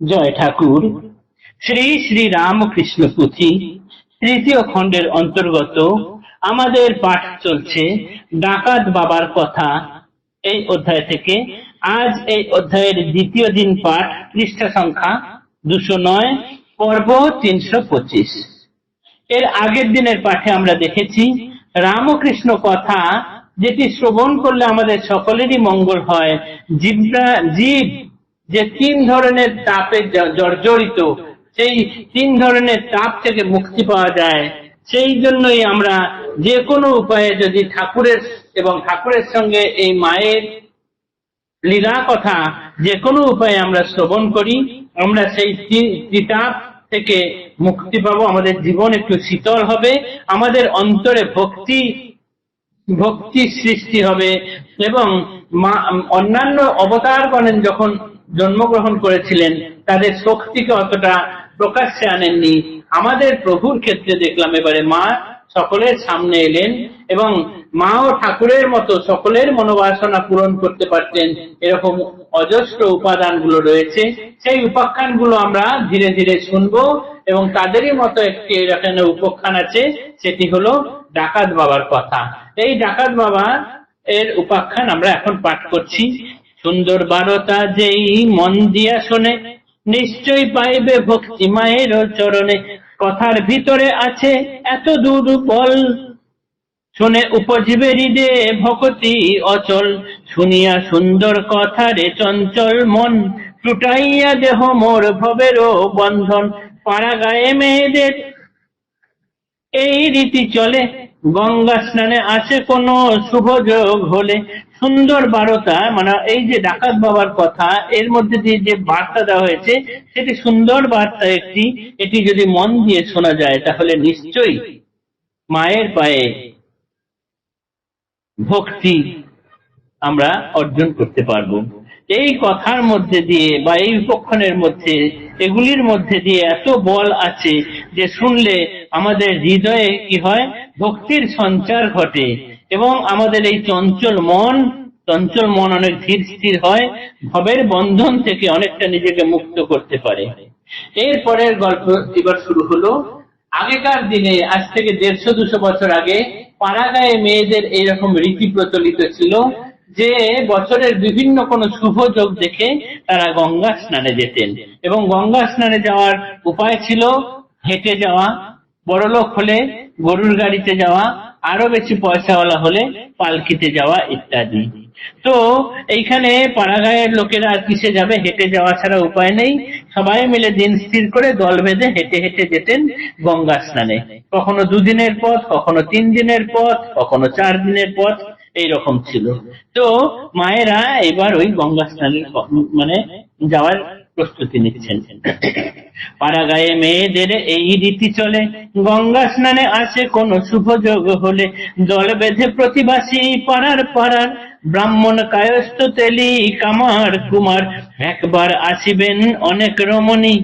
জয় ঠাকুর। শ্রী শ্রী রামকৃষ্ণ পুঁথি তৃতীয় খণ্ডের অন্তর্গত আমাদের পাঠ চলছে ডাকাত বাবার কথা। এই অধ্যায় থেকে আজ এই অধ্যায়ের দ্বিতীয় দিন পাঠ পৃষ্ঠা সংখ্যা দুশো নয়, পর্ব তিনশো পঁচিশ। এর আগের দিনের পাঠে আমরা দেখেছি, রামকৃষ্ণ কথা যেটি শ্রবণ করলে আমাদের সকলেরই মঙ্গল হয়। জীবরা জীব যে তিন ধরনের তাপে জর্জরিত, সেই তিন ধরনের তাপ থেকে মুক্তি পাওয়া যায়। সেই জন্যই আমরা যে কোনো উপায়ে যদি ঠাকুরের এবং ঠাকুরের সঙ্গে এই মায়ের লীলা কথা যে কোনো উপায়ে আমরা শ্রবণ করি, আমরা সেই তিতাপ থেকে মুক্তি পাবো। আমাদের জীবন একটু শীতল হবে, আমাদের অন্তরে ভক্তি ভক্তি সৃষ্টি হবে এবং অন্যান্য অবতারগণের যখন জন্মগ্রহণ করেছিলেন, তাদের শক্তিকে অতটা প্রকাশ্যে আনেননি। আমাদের প্রভুর ক্ষেত্রে দেখলাম এবারে মা সকলের সামনে এলেন এবং মা ও ঠাকুরের মতো সকলের মনোবাসনা পূরণ করতে পারতেন। এরকম অজস্র উপাদানগুলো রয়েছে। সেই উপাখ্যানগুলো আমরা ধীরে ধীরে শুনব এবং তাদেরই মতো একটি এখানে উপাখ্যান আছে, সেটি হলো ডাকাত বাবার কথা। এই ডাকাত বাবা এর উপাখ্যান আমরা এখন পাঠ করছি। সুন্দর বারতা যেই মন দিয়া শোনে, নিশ্চয় পাইবে ভক্তি মায়ের চরণে। কথার ভিতরে আছে এত দূর বল। শুনে উপজীবে হৃদে ভকতি অচল। শুনিয়া সুন্দর কথা রে চঞ্চল মন, টুটাইয়া দেহ মোর ভবেরও বন্ধন। পাড়া গায়ে মেয়েদের এই রীতি চলে। গঙ্গা স্নানে আছে কোনো শুভ যোগ হলে। সুন্দর বার্তা মানে এই যে ডাকাত বাবার কথা, এর মধ্যে দিয়ে যে বার্তা দেওয়া হয়েছে, সেটি সুন্দর বার্তা একটি। এটি যদি মন দিয়ে শোনা যায়, তাহলে নিশ্চয়ই মায়ের পায়ে ভক্তি আমরা অর্জন করতে পারব। এই কথার মধ্যে দিয়ে বা এই উপক্ষণের মধ্যে, এগুলির মধ্যে দিয়ে এত বল আছে যে শুনলে আমাদের হৃদয়ে কি হয়? ভক্তির সঞ্চার ঘটে এবং আমাদের এই চঞ্চল মন চঞ্চল মন অনেক ধীর স্থির হয়, ভবের বন্ধন থেকে অনেকটা নিজেকে মুক্ত করতে পারে। এরপরের গল্প এবার শুরু হলো, আগেকার দিনে, আজ থেকে দেড়শো দুশো বছর আগে, পাড়াগায়ে মেয়েদের এইরকম রীতি প্রচলিত ছিল যে বছরের বিভিন্ন কোন শুভ যোগ দেখে তারা গঙ্গা স্নানে যেতেন। এবং গঙ্গা স্নানে যাওয়ার উপায় ছিল হেঁটে যাওয়া, বড়লোক হলে গরুর গাড়িতে যাওয়া, আরও বেশি পয়সাওয়ালা হলে পালকিতে যাওয়া ইত্যাদি। তো এইখানে পাড়াগাঁয়ের লোকেরা আর কিসে যাবে, হেঁটে যাওয়া ছাড়া উপায় নেই। সবাই মিলে দিন স্থির করে দল বেঁধে হেঁটে হেঁটে যেতেন গঙ্গা স্নানে। কখনো দুদিনের পথ, কখনো তিন দিনের পথ, কখনো চার দিনের পথ এইরকম ছিল। তো মায়েরা এবার ওই গঙ্গা স্নানের মানে যাওয়ার প্রস্তুতি নিচ্ছেন। পাড়াগায়ে মেয়েদের এই রীতি চলে। গঙ্গা স্নানে আসে কোন শুভ যোগ হলে। দল বেঁধে প্রতিবাসী পাড়ার পাড়ার। ব্রাহ্মণ কায়স্থ তেলি, কামার কুমার। একবার আসিবেন অনেক রমণী।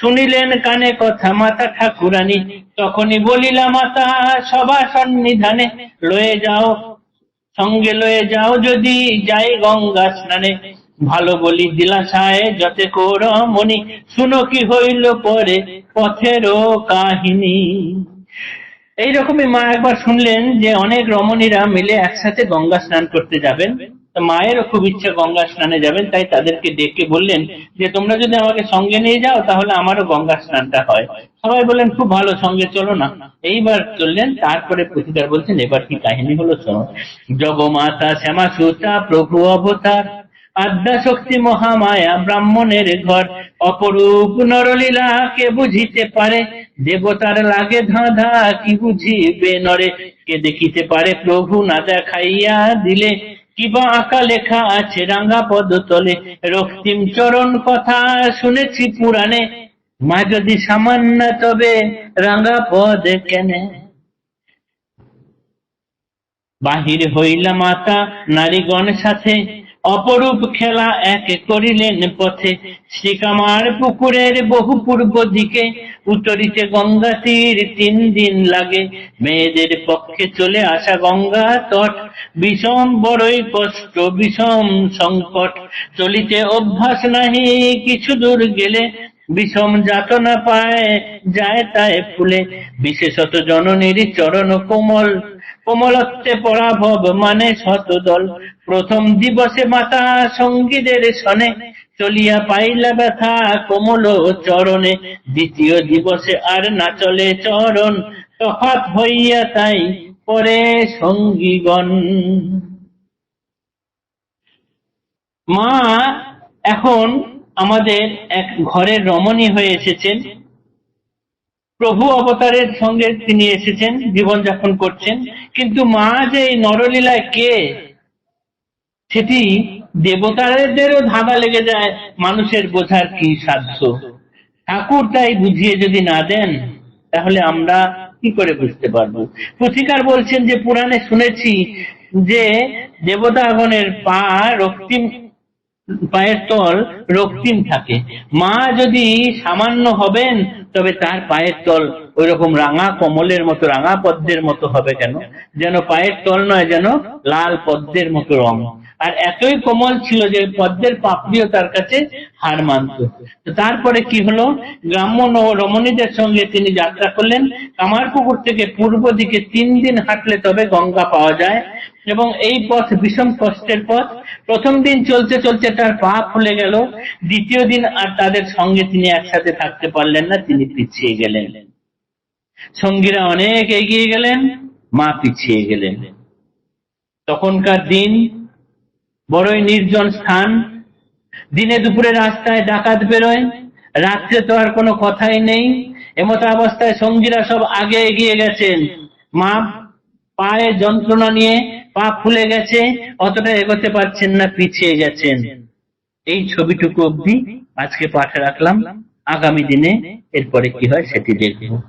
শুনিলেন কানে কথা মাতা ঠাকুরানী। তখনই বলিলা মাতা, সভা সন্নিধানে লয়ে যাও। সঙ্গে লয়ে যাও যদি, যাই গঙ্গা স্নানে। ভালো বলি দিলাশায় যতে কৌর মনি শুনো কি হইল পরে পথেরও কাহিনী। এইরকমই মা একবার শুনলেন যে অনেক রমণীরা মিলে একসাথে গঙ্গা স্নান করতে যাবেন। মায়েরও খুব ইচ্ছা গঙ্গা স্নানে যাবেন, তাই তাদেরকে ডেকে বললেন যে, তোমরা যদি আমাকে সঙ্গে নিয়ে যাও, তাহলে আমারও গঙ্গা স্নানটা হয়। সবাই বললেন, খুব ভালো, সঙ্গে চলো না। এইবার চললেন, তারপরে প্রতিকার বলছেন, এবার কি কাহিনী হলো শোনো। জগমাতা শ্যামা সুতা, প্রভু অবতার, আদ্যা শক্তি মহামায়া, ব্রাহ্মণের ঘর, অপরূপ নরলীলা কে বুঝিতে পারে? দেবতার লাগে ধাঁধা, কি বুঝিবে নরে? কে দেখিতে পারে প্রভু না দেখাইয়া দিলে? কিবা আঁকা লেখা আছে রাঙ্গা পদতলে রক্তিম চরণ কথা শুনেছি পুরাণে। মা যদি সামান্য তবে রাঙ্গা পদ কেনে। বাহির হইলা মাতা নারীগণ সাথে অপরূপ খেলা এক করিলেন পথে। শ্রীকামার পুকুরের বহু পূর্ব দিকে, উত্তরিতে গঙ্গা তীর তিন দিন লাগে। মেয়েদের পক্ষে চলে আসা গঙ্গা তট বিষম বড়ই কষ্ট বিষম সংকট। চলিতে অভ্যাস নাহি, কিছু দূর গেলে বিষম যাতনা পায়, যায় তাই ফুলে। বিশেষত জননীর চরণ কোমল। কোমলত্বে পরাভব মানে শতদল প্রথম দিবসে মাতা সঙ্গীদের সনে চলিয়া পাইলা ব্যথা কোমল চরণে। দ্বিতীয় দিবসে আর না চলে চরণ তফাত হইয়া তাই পরে সঙ্গীগণ। মা, এখন আমাদের এক ঘরের রমণী হয়ে এসেছেন। প্রভু অবতারের সঙ্গে তিনি এসেছেন, জীবনযাপন করছেন। কিন্তু মা যে এই নরলীলায় কে? সেটি দেবতাদেরও ধাঁধা লেগে যায়, মানুষের বোঝার কি সাধ্য? ঠাকুর তাই বুঝিয়ে যদি না দেন, তাহলে আমরা কি করে বুঝতে পারব? পুথিকার বলছেন যে, পুরাণে শুনেছি যে দেবতাগণের পা রক্তিম পায়ের তল রক্তিম থাকে। মা যদি সামান্য হবেন, তবে তার পায়ের তল ওই রকম রাঙা কমলের মতো, রাঙা পদ্মের মতো হবে কেন যেন পায়ের তল নয়, যেন লাল পদ্মের মতো রং। আর এতই কোমল ছিল যে পদ্মের পাপড়িও তার কাছে হার মানত। তারপরে কি হলো? গ্রাম্য রমণীদের সঙ্গে তিনি যাত্রা করলেন। কামারপুকুর থেকে পূর্ব দিকে তিন দিন হাঁটলে তবে গঙ্গা পাওয়া যায় এবং এই পথ ভীষণ কষ্টের পথ। প্রথম দিন চলতে চলতে তার পা ফুলে গেল। দ্বিতীয় দিন আর তাদের সঙ্গে তিনি একসাথে থাকতে পারলেন না, তিনি পিছিয়ে গেলেন। সঙ্গীরা অনেক এগিয়ে গেলেন, মা পিছিয়ে গেলেন। তখনকার দিন বড়ই নির্জন স্থান। দিনে দুপুরে রাস্তায় ডাকাত বেরোয়। রাত্রে তো আর কোনো কথাই নেই। এমত অবস্থায় সঙ্গীরা সব আগে এগিয়ে গেছেন। মা পায়ে যন্ত্রণা নিয়ে পা ফুলে গেছে, অতটা এগোতে পারছেন না, পিছিয়ে গেছেন। এই ছবিটুকু অবধি আজকে পাঠে রাখলাম। আগামী দিনে এরপরে কি হয় সেটি দেখব।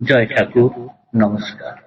জয় ঠাকুর, নমস্কার।